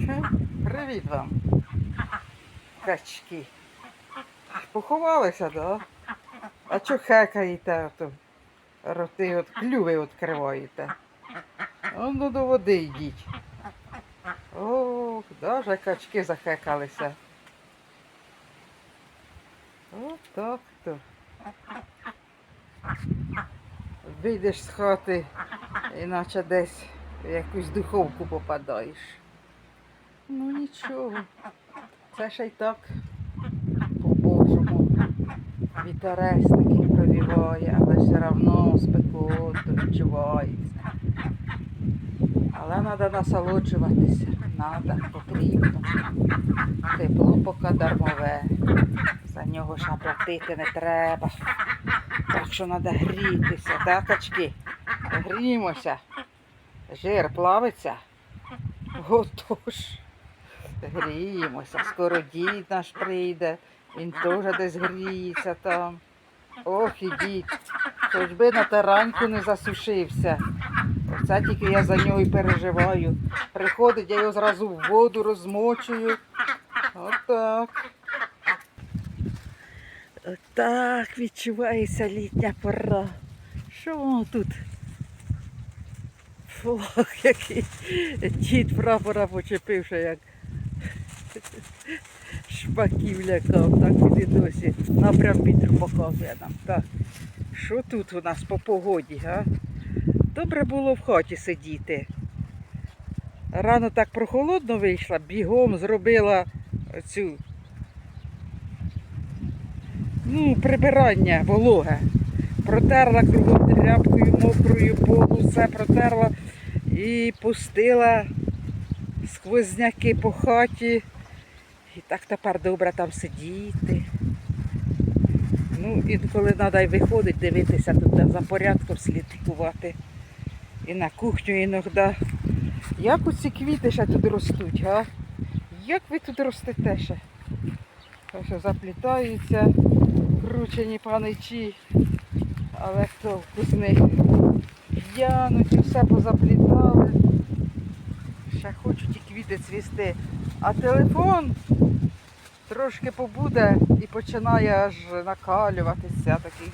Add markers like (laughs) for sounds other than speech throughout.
Чи? Привіт вам. Качки. Поховалися, да? А чо хекаєте? Роти от клюви відкриваєте. Ну до води йдіть. Ох, даже качки захекалися. От так то. Вийдеш з хати, іначе десь в якусь духовку попадаєш. Ну нічого. Це ще й так по-божому. Вітерець такий провіває, але все одно спекотно відчувається. Але треба насолоджуватися. Треба, потрібно. Тепло поки дармове. За нього ж платити не треба. Так що треба грітися, так? Грімося. Жир плавиться. Отож. Гріємося. Скоро дід наш прийде. Він теж десь гріється там. Ох і дід. Хоч би на тараньку не засушився. Оце тільки я за нього і переживаю. Приходить, я його зразу в воду розмочую. Отак. Отак відчувається літня пора. Що воно тут? Флаг який. Дід прапора почепивши, як шпаків лякав, так і досі. Напрям вітер показує нам. Так. Що тут у нас по погоді, га? Добре було в хаті сидіти. Рано так прохолодно вийшла, бігом зробила цю ну, прибирання вологе. Протерла кругом тряпкою мокрою полу, все протерла і пустила сквозняки по хаті. І так тепер добре там сидіти. Ну, інколи треба й виходить, дивитися тут за порядком слідкувати. І на кухню іноді. Як оці квіти ще тут ростуть, га? Як ви тут ростете ще? Що заплітаються, кручені паничі, але хто з них в'януть і все позаплітали. Ще хочуть і квіти цвісти. А телефон трошки побуде і починає аж накалюватися, такий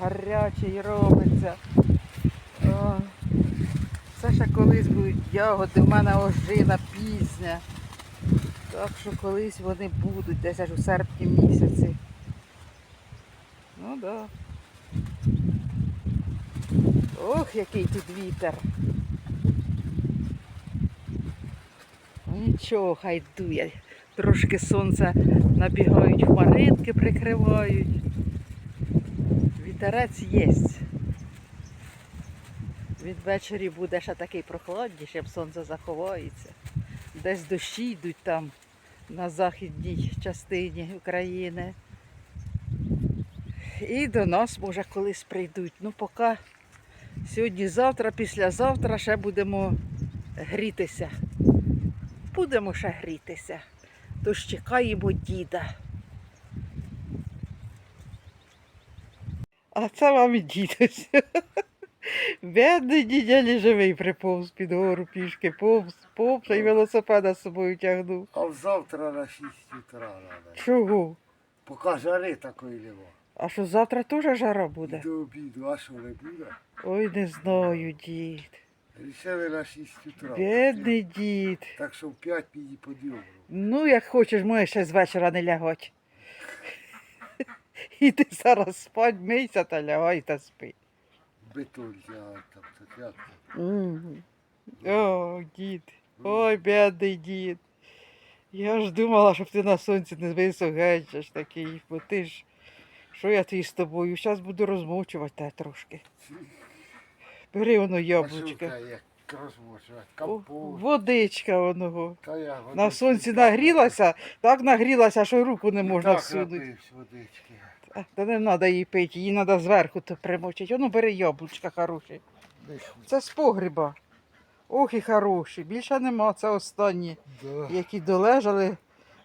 гарячий робиться. Це ще колись будуть ягоди, в мене ожина пізня. Так що колись вони будуть, десь аж у серпні місяці. Ну так. Да. Ох, який тут вітер. Нічого, хай дує. Трошки сонце набігають хмаринки, прикривають. Вітерець є. Від ввечері буде ще такий прохладніший, сонце заховається. Десь дощі йдуть там на західній частині України. І до нас, може, колись прийдуть. Ну, поки сьогодні, завтра, післязавтра ще будемо грітися. Будемо ще грітися. Тож чекаємо діда. А це вам і дідусь. (laughs) Бідний дідя не живий приповз під гору пішки, повз, повз, і велосипеда з собою тягнув. А завтра на 6 утра надо. Чого? Поки жари такої нема. А що завтра теж жара буде? До обіду, а що не буде? Ой, не знаю, дід. Рішили на 6 утра. Бідний дід. Так що в 5 піді по. Ну, як хочеш, можеш ще з вечора не лягати. (laughs) Іди зараз спать, мийся та лягай та спи. Бетон там так як. Мгм. О, дід. Ой, бідний дід. Я ж думала, щоб ти на сонці не висохаєш такий, бо ти ж. Що я ти з тобою? Зараз буду розмочувати тебе трошки. (laughs) Бери воно А яблучко. що як розмочувати? О, Водичка. Та я На сонці нагрілася, так нагрілася, що руку не можна так всунути. напився водички. А, Та не треба її пити, її треба зверху то примочити. Воно бери яблучка хороші. Це з погріба. Ох і хороші. Більше нема. Це останні, Да. які долежали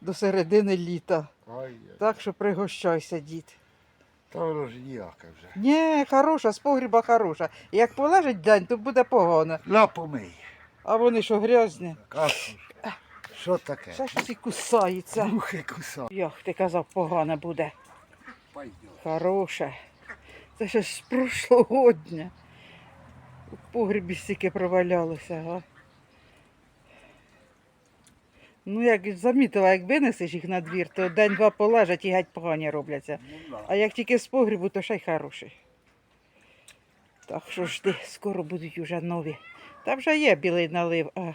до середини літа. Так що пригощайся, дід. Та воно ж ніяке вже. Ні, хороша, з погріба хороша. Як полежить день, то буде погано. На помий. А вони що грязні. Кашу. Що таке? Ще щось і кусається. Мухи кусав. Йох, ти казав, погано буде. Пойдем. Хороше. Це ще ж з прошлого дня. У погрібі стільки провалялося, га. Ну, як замітила, як винесеш їх на двір, то день-два полежать і геть погані робляться. Ну. А як тільки з погрібу, то ще й хороший. Так що жди, скоро будуть уже нові. Там вже є білий налив, а,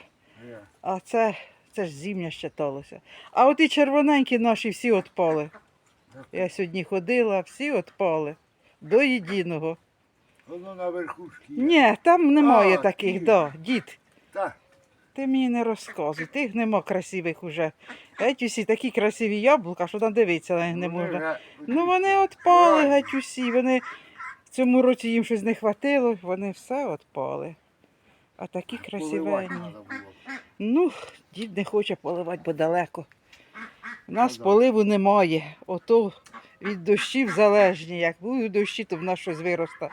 а це, це ж зімня щиталося. А от і червоненькі наші всі отпали. Я сьогодні ходила, всі отпали. До єдиного. Воно на верхушці. Ні, там немає А, таких, ні. да, дід. Та, Ти мені не розказуй, тих нема красивих уже. Геть усі такі красиві яблука, що там дивитися на них не вони можна. Ну вони отпали геть усі. Вони в цьому році їм щось не хватило, вони все отпали. А такі Поливати красивенні. Ну, дід не хоче поливати, бо далеко. У нас Ну, поливу немає. Ото від дощів залежні. Як будуть дощі, то в нас щось виросте.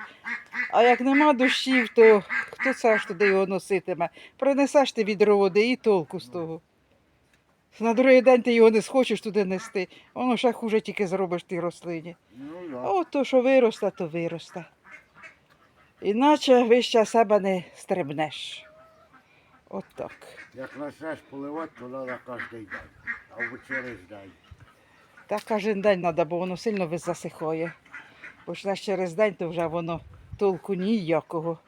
А як нема дощів, то хто це ж туди його носитиме? Принесеш ти відро води і толку з того. На другий день ти його не схочеш туди нести. Воно ще хуже тільки зробиш тій рослині. Ну. А от то, що виросте, то виросте. Іначе вище себе не стрибнеш. От так. Як почнеш поливати, то треба кожен день. Або через день. Так кожен день треба, бо воно сильно засихає. Почнеш через день, то вже воно толку ніякого.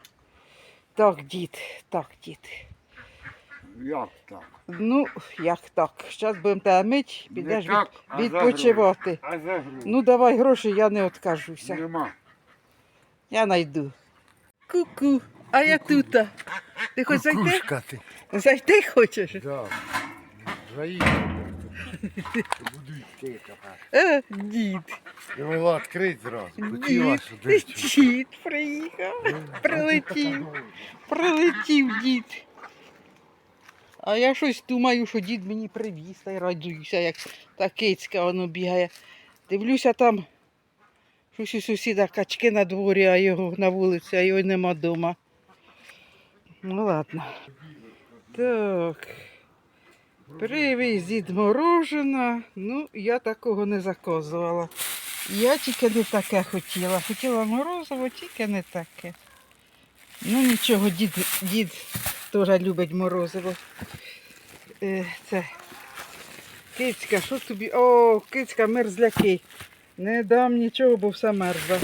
Так, дід, так, дід. Як так? Ну, як так? Зараз будемо тебе мить, підеш так, від, а відпочивати. А за гру? Ну, давай гроші, я не откажуся. Нема. Я найду. Ку-ку, а я тут. Ти хочеш зайти? Кукушка ти. Зайти хочеш? Да. Заїхав. Буду йти тепер. Е, дід. Я могла відкрити зразу. Хотіла Дід, дід приїхав. Прилетів. Прилетів дід. А я щось думаю, що дід мені привіз та й радуюся, як та кицька воно бігає. Дивлюся там, щось у сусіда качки на дворі, а його на вулиці, а його нема вдома. Ну ладно. Так. Привіз морожена. Ну, я такого не заказувала. Я тільки не таке хотіла. Хотіла морозиво, тільки не таке. Ну нічого, дід, дід теж любить морозиво. Е, це кицька, що тобі? О, кицька, мерзляки. Не дам нічого, бо все мерзле.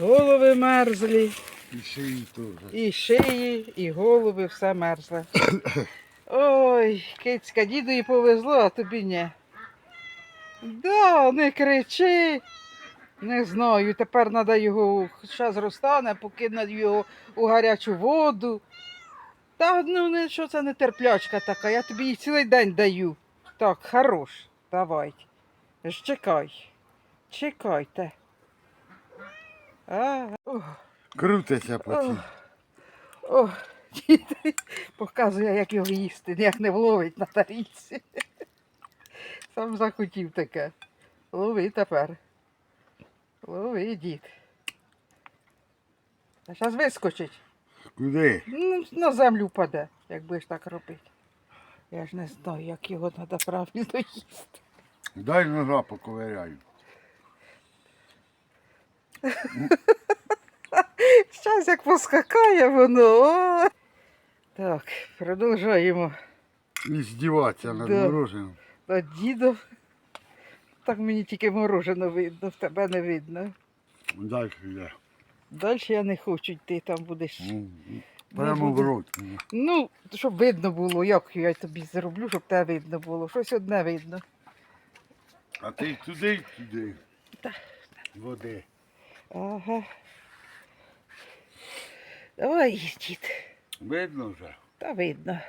Голови мерзлі, І шиї теж. і шиї, і голови, все мерзле. Ой, кицька, дідові повезло, а тобі ні. Да, не кричи. Не знаю, тепер треба його, зараз розтане, покине його у гарячу воду. Та ну не що це не терплячка така, я тобі її цілий день даю. Так, хорош, давай. Ж Чекай. Чекайте. А, о, Крутися по цій. о, о, дід показує, як його їсти, як не вловить на тарілці. Сам захотів таке. Лови тепер. Лови, дід. А зараз вискочить. Куди? Ну, на землю впаде, як будеш так робити. Я ж не знаю, як його треба правильно їсти. Дай ножа поковиряю. Зараз (laughs) як поскакає воно. О! Так, продовжуємо. І здіватися над Да. мороженим. А дідов. Так мені тільки морожено видно, в тебе не видно. Далі йде. Далі я не хочу йти, там будеш. Ну, Прямо в рот. Ну, щоб видно було, як я тобі зроблю, щоб тебе видно було. Щось одне видно. А ти й туди, й туди. Та. Води. Ага. Ой, дід, Видно вже? та видно.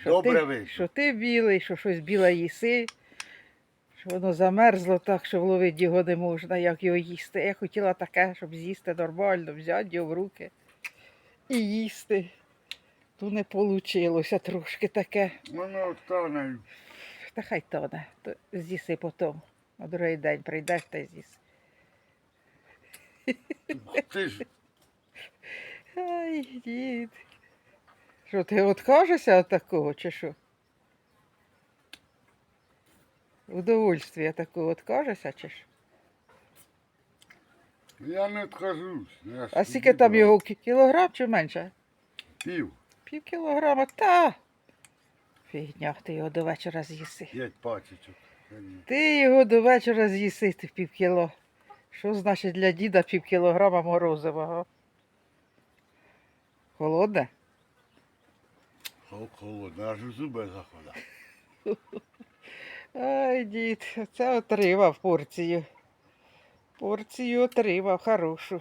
Що Добре ти, видно. Що ти білий, що щось біле їси, що воно замерзло так, що вловити його не можна, як його їсти. Я хотіла таке, щоб з'їсти нормально, взяти його в руки і їсти. То не вийшло трошки таке. Воно стане. Та хай тоне, то з'їси потім. На другий день прийдеш та й з'їси. Ти ж Ай, дід. Що, ти откажешся від такого, чи що? Удовольствие таке от кажешся, чи ж? Я не відкажусь. Я А скільки там його кі- кілограм чи менше? Пів, Пів кілограма, та. Фігня, ти його до вечора з'їси. п'ять пачечок. Ти його до вечора з'їси, ти пів кіло. Що значить для діда пів кілограма морозивого? Холодне? Хол- Холодно, аж у зуби заходить. (laughs) Ай, дід, це отримав порцію. Порцію отримав хорошу.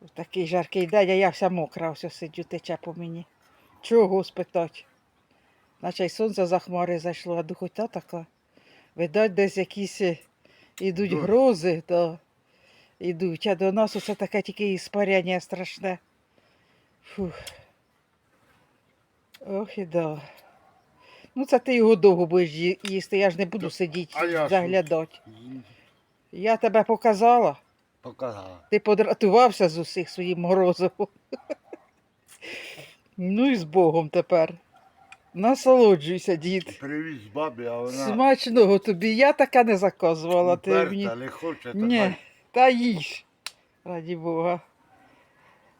В такий жаркий день, а я вся мокра, ось сиджу, тече по мені. Чого спитать? Наче й сонце за хмари зайшло, а духота така. Видать, десь якісь е, ідуть грози, то ідуть, а до нас усе таке тільки іспаряння страшне. Фух. Ох і да. Ну, це ти його довго будеш їсти, я ж не буду сидіти, а я що? заглядати. Я тебе показала, Показала. ти подратувався з усіх своїм морозивом. (laughs) ну і з Богом тепер. Насолоджуйся, дід. Привіз бабі, а вона Смачного тобі, я така не заказувала. Ти уперта, мені... не хоче. Ні, така. та їж. Раді Бога.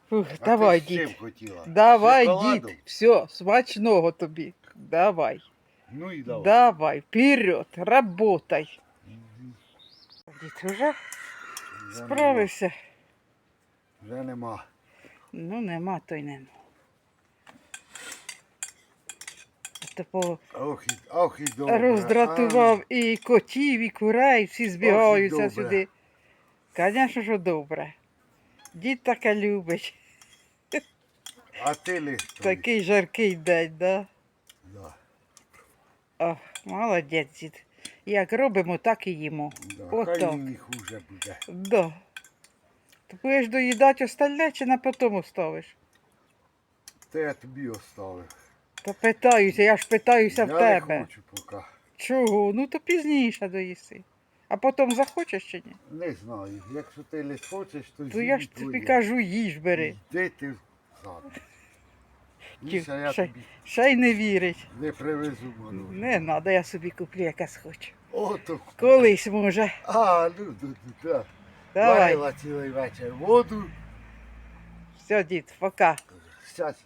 Фух, А давай, ти дід. хотіла? Давай, Шоколадом? дід. Все, смачного тобі. Давай. Ну і давай. Давай, вперед, работай. Дід, уже Вже справився? нема. Вже нема. Ну, нема, то й нема. А то по Ох і, ох і добре. роздратував і котів, і курей, всі збігаються добре. сюди. Звісно, що добре. Дід таке любить. А, ти лист. Такий жаркий день, да? Да, О, молодець, дід. Як робимо, так і їмо. да. Отак. Хай і хуже буде. Да. Ти будеш доїдати остальне чи на потом оставиш? Те я тобі оставив. Та питаюся, я ж питаюся я в не тебе. хочу поки. Чого? Ну то пізніше доїси. А потім захочеш чи ні? Не знаю. Якщо ти лист хочеш, то То я ж тобі кажу, їж бери. Де ти я ще- тобі Ще й не вірить. не привезу морозиво. Не треба, я собі куплю якась хочу. Ото. Колись може. А, ну, ну, ну, так. Давай. Варила цілий вечір воду. Все, дід, пока. Щас